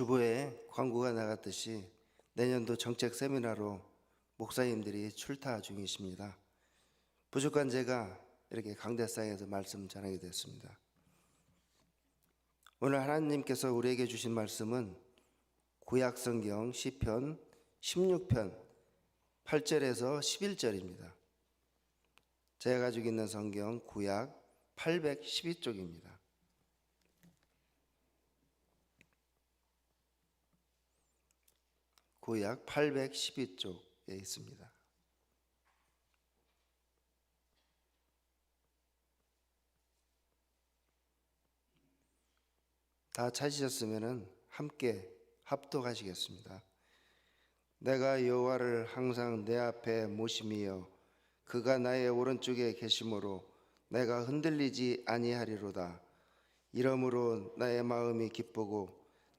주보에 광고가 나갔듯이 내년도 정책 세미나로 목사님들이 출타 중이십니다. 부족한 제가 이렇게 강대상에서 말씀 전하게 됐습니다. 오늘 하나님께서 우리에게 주신 말씀은 구약 성경 시편 16편 8절에서 11절입니다. 제가 가지고 있는 성경 구약 812쪽입니다. 구약 812쪽에 있습니다. 다 찾으셨으면 함께 합독하시겠습니다. 내가 여호와를 항상 내 앞에 모심이여 그가 나의 오른쪽에 계심으로 내가 흔들리지 아니하리로다. 이러므로 나의 마음이 기쁘고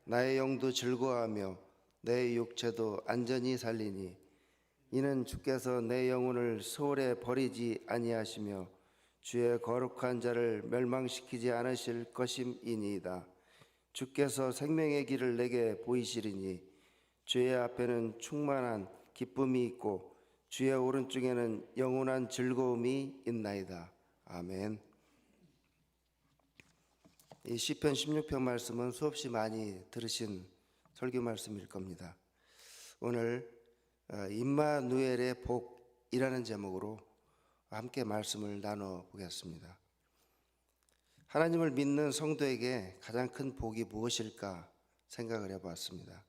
나의 영도 즐거워하며 내 육체도 안전히 살리니 이는 주께서 내 영혼을 소홀에 버리지 아니하시며 주의 거룩한 자를 멸망시키지 않으실 것임이니이다. 주께서 생명의 길을 내게 보이시리니 주의 앞에는 충만한 기쁨이 있고 주의 오른쪽에는 영원한 즐거움이 있나이다. 아멘. 이 시편 16편 말씀은 수없이 많이 들으신 설교 말씀일 겁니다. 오늘 어, 임마누엘의 복이라는 제목으로 함께 말씀을 나눠 보겠습니다. 하나님을 믿는 성도에게 가장 큰 복이 무엇일까 생각을 해보았습니다.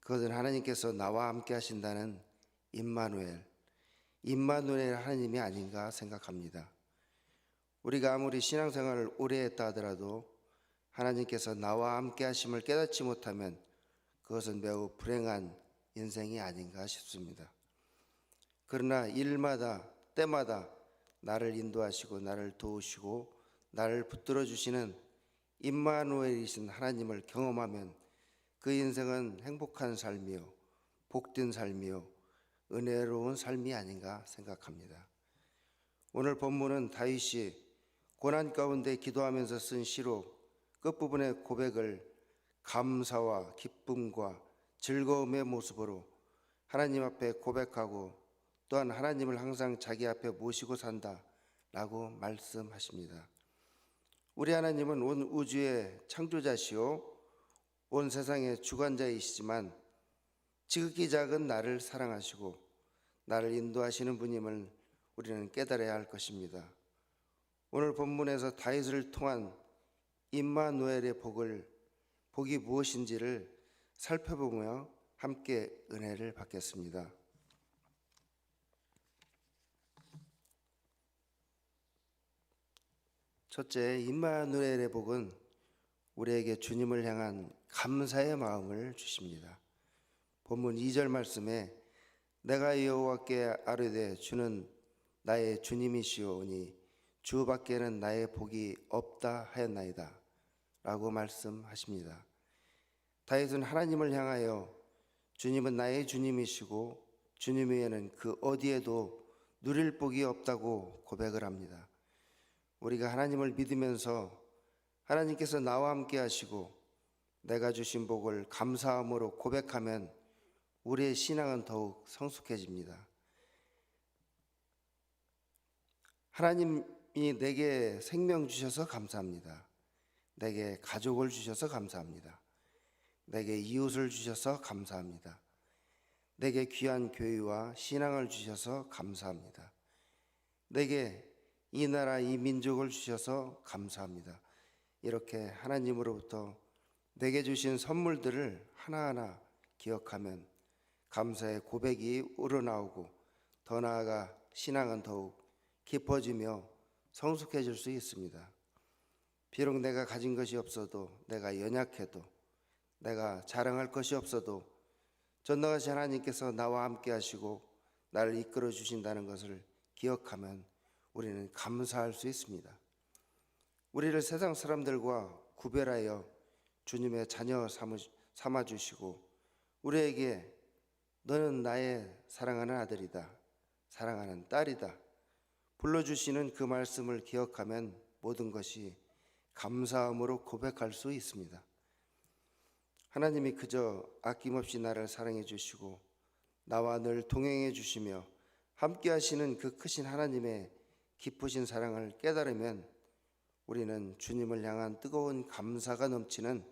그것은 하나님께서 나와 함께 하신다는 임마누엘, 임마누엘 하나님이 아닌가 생각합니다. 우리가 아무리 신앙생활을 오래 했다 하더라도 하나님께서 나와 함께 하심을 깨닫지 못하면 그것은 매우 불행한 인생이 아닌가 싶습니다. 그러나 일마다 때마다 나를 인도하시고 나를 도우시고 나를 붙들어 주시는 임마누엘이신 하나님을 경험하면 그 인생은 행복한 삶이요 복된 삶이요 은혜로운 삶이 아닌가 생각합니다. 오늘 본문은 다윗이 고난 가운데 기도하면서 쓴 시로 끝부분의 고백을 감사와 기쁨과 즐거움의 모습으로 하나님 앞에 고백하고 또한 하나님을 항상 자기 앞에 모시고 산다 라고 말씀하십니다. 우리 하나님은 온 우주의 창조자시요 온 세상의 주관자이시지만 지극히 작은 나를 사랑하시고 나를 인도하시는 분임을 우리는 깨달아야 할 것입니다. 오늘 본문에서 다윗을 통한 임마누엘의 복을 복이 무엇인지를 살펴보며 함께 은혜를 받겠습니다. 첫째, 임마누엘의 복은 우리에게 주님을 향한 감사의 마음을 주십니다. 본문 2절 말씀에 내가 여호와께 아뢰되 주는 나의 주님이시오니 주밖에는 나의 복이 없다 하였나이다 라고 말씀하십니다. 다윗은 하나님을 향하여 주님은 나의 주님이시고 주님 외에는 그 어디에도 누릴 복이 없다고 고백을 합니다. 우리가 하나님을 믿으면서 하나님께서 나와 함께 하시고 내가 주신 복을 감사함으로 고백하면 우리의 신앙은 더욱 성숙해집니다. 하나님이 내게 생명 주셔서 감사합니다. 내게 가족을 주셔서 감사합니다. 내게 이웃을 주셔서 감사합니다. 내게 귀한 교회와 신앙을 주셔서 감사합니다. 내게 이 나라 이 민족을 주셔서 감사합니다. 이렇게 하나님으로부터 내게 주신 선물들을 하나하나 기억하면 감사의 고백이 우러나오고 더 나아가 신앙은 더욱 깊어지며 성숙해질 수 있습니다. 비록 내가 가진 것이 없어도 내가 연약해도 내가 자랑할 것이 없어도 전능하신 하나님께서 나와 함께 하시고 나를 이끌어 주신다는 것을 기억하면 우리는 감사할 수 있습니다. 우리를 세상 사람들과 구별하여 주님의 자녀 삼아 주시고 우리에게 너는 나의 사랑하는 아들이다. 사랑하는 딸이다. 불러주시는 그 말씀을 기억하면 모든 것이 감사함으로 고백할 수 있습니다. 하나님이 그저 아낌없이 나를 사랑해 주시고 나와 늘 동행해 주시며 함께 하시는 그 크신 하나님의 깊으신 사랑을 깨달으면 우리는 주님을 향한 뜨거운 감사가 넘치는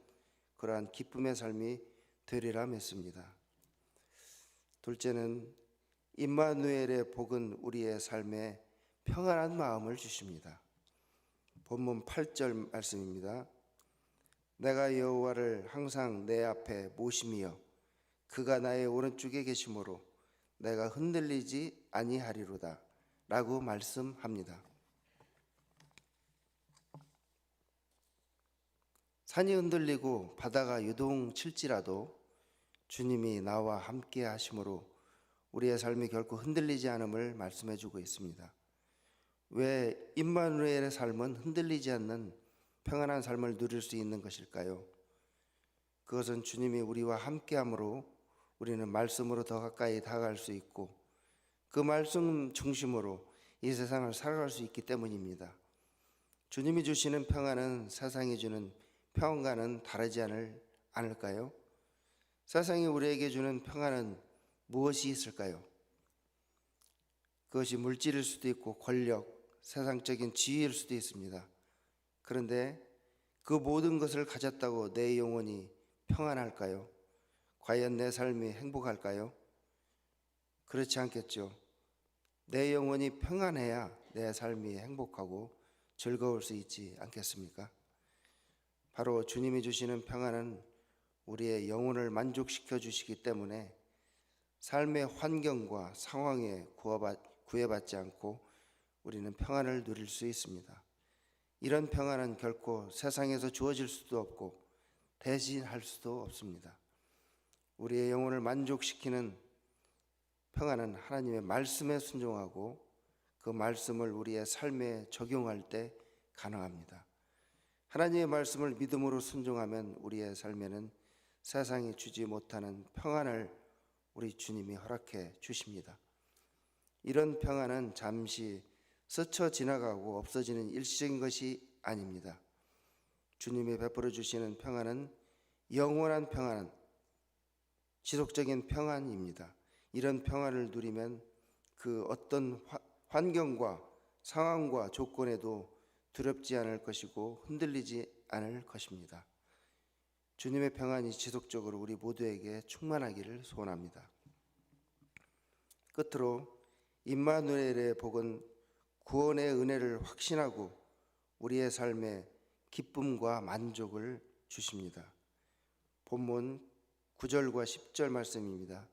그러한 기쁨의 삶이 되리라 믿습니다. 둘째는 임마누엘의 복은 우리의 삶에 평안한 마음을 주십니다. 본문 8절 말씀입니다. 내가 여호와를 항상 내 앞에 모심이여 그가 나의 오른쪽에 계심으로 내가 흔들리지 아니하리로다 라고 말씀합니다. 산이 흔들리고 바다가 유동 칠지라도 주님이 나와 함께 하심으로 우리의 삶이 결코 흔들리지 않음을 말씀해 주고 있습니다. 왜 임마누엘의 삶은 흔들리지 않는 평안한 삶을 누릴 수 있는 것일까요? 그것은 주님이 우리와 함께함으로 우리는 말씀으로 더 가까이 다가갈 수 있고 그 말씀 중심으로 이 세상을 살아갈 수 있기 때문입니다. 주님이 주시는 평안은 세상이 주는 평안과는 다르지 않을, 않을까요? 세상이 우리에게 주는 평안은 무엇이 있을까요? 그것이 물질일 수도 있고 권력, 세상적인 지위일 수도 있습니다. 그런데 그 모든 것을 가졌다고 내 영혼이 평안할까요? 과연 내 삶이 행복할까요? 그렇지 않겠죠. 내 영혼이 평안해야 내 삶이 행복하고 즐거울 수 있지 않겠습니까? 바로 주님이 주시는 평안은 우리의 영혼을 만족시켜 주시기 때문에 삶의 환경과 상황에 구애받지 않고 우리는 평안을 누릴 수 있습니다. 이런 평안은 결코 세상에서 주어질 수도 없고 대신할 수도 없습니다. 우리의 영혼을 만족시키는 평안은 하나님의 말씀에 순종하고 그 말씀을 우리의 삶에 적용할 때 가능합니다. 하나님의 말씀을 믿음으로 순종하면 우리의 삶에는 세상이 주지 못하는 평안을 우리 주님이 허락해 주십니다. 이런 평안은 잠시 스쳐 지나가고 없어지는 일시적인 것이 아닙니다. 주님이 베풀어 주시는 평안은 영원한 평안, 지속적인 평안입니다. 이런 평안을 누리면 그 어떤 환경과 상황과 조건에도 두렵지 않을 것이고 흔들리지 않을 것입니다. 주님의 평안이 지속적으로 우리 모두에게 충만하기를 소원합니다. 끝으로 임마누엘의 복은 구원의 은혜를 확신하고 우리의 삶에 기쁨과 만족을 주십니다. 본문 9절과 10절 말씀입니다.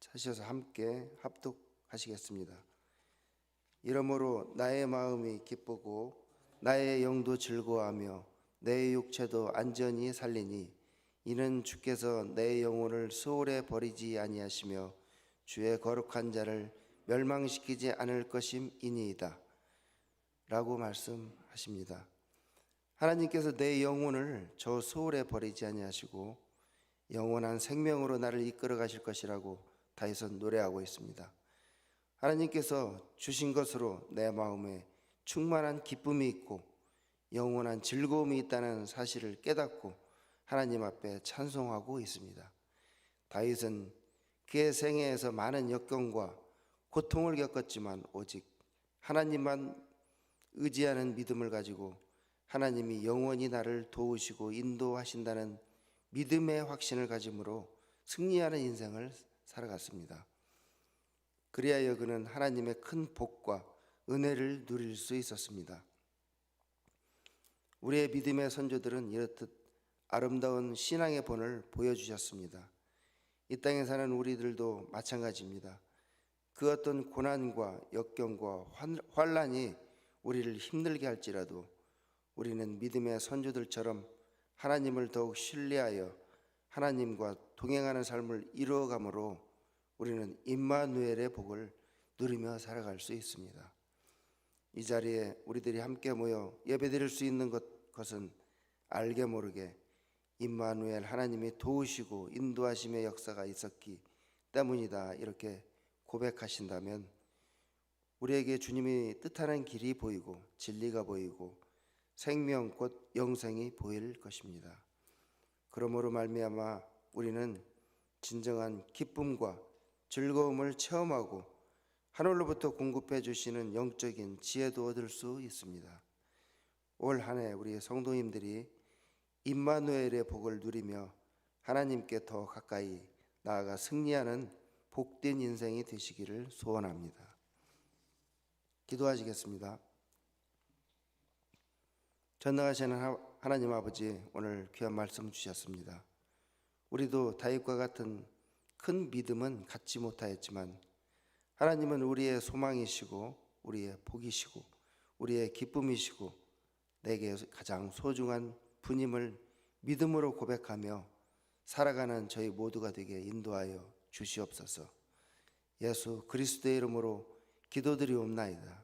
찾으셔서 함께 합독하시겠습니다. 이러므로 나의 마음이 기쁘고 나의 영도 즐거워하며 내 육체도 안전히 살리니 이는 주께서 내 영혼을 소홀에 버리지 아니하시며 주의 거룩한 자를 멸망시키지 않을 것임이니이다. 라고 말씀하십니다. 하나님께서 내 영혼을 저 소홀에 버리지 아니하시고 영원한 생명으로 나를 이끌어 가실 것이라고 다윗은 노래하고 있습니다. 하나님께서 주신 것으로 내 마음에 충만한 기쁨이 있고 영원한 즐거움이 있다는 사실을 깨닫고 하나님 앞에 찬송하고 있습니다. 다윗은 그의 생애에서 많은 역경과 고통을 겪었지만 오직 하나님만 의지하는 믿음을 가지고 하나님이 영원히 나를 도우시고 인도하신다는 믿음의 확신을 가짐으로 승리하는 인생을 살아갔습니다. 그리하여 그는 하나님의 큰 복과 은혜를 누릴 수 있었습니다. 우리의 믿음의 선조들은 이렇듯 아름다운 신앙의 본을 보여주셨습니다. 이 땅에 사는 우리들도 마찬가지입니다. 그 어떤 고난과 역경과 환란이 우리를 힘들게 할지라도 우리는 믿음의 선조들처럼 하나님을 더욱 신뢰하여 하나님과 동행하는 삶을 이루어감으로 우리는 임마누엘의 복을 누리며 살아갈 수 있습니다. 이 자리에 우리들이 함께 모여 예배드릴 수 있는 것, 것은 알게 모르게 임마누엘 하나님이 도우시고 인도하심의 역사가 있었기 때문이다 이렇게 고백하신다면 우리에게 주님이 뜻하는 길이 보이고 진리가 보이고 생명 곧 영생이 보일 것입니다. 그러므로 말미암아 우리는 진정한 기쁨과 즐거움을 체험하고 하늘로부터 공급해 주시는 영적인 지혜도 얻을 수 있습니다. 올 한 해 우리 성도님들이 임마누엘의 복을 누리며 하나님께 더 가까이 나아가 승리하는 복된 인생이 되시기를 소원합니다. 기도하시겠습니다. 전능하시는 하- 하나님 아버지 오늘 귀한 말씀 주셨습니다. 우리도 다윗과 같은 큰 믿음은 갖지 못하였지만 하나님은 우리의 소망이시고 우리의 복이시고 우리의 기쁨이시고 내게 가장 소중한 분임을 믿음으로 고백하며 살아가는 저희 모두가 되게 인도하여 주시옵소서. 예수 그리스도의 이름으로 기도드리옵나이다.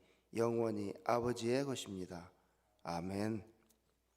영원히 아버지의 것입니다. 아멘.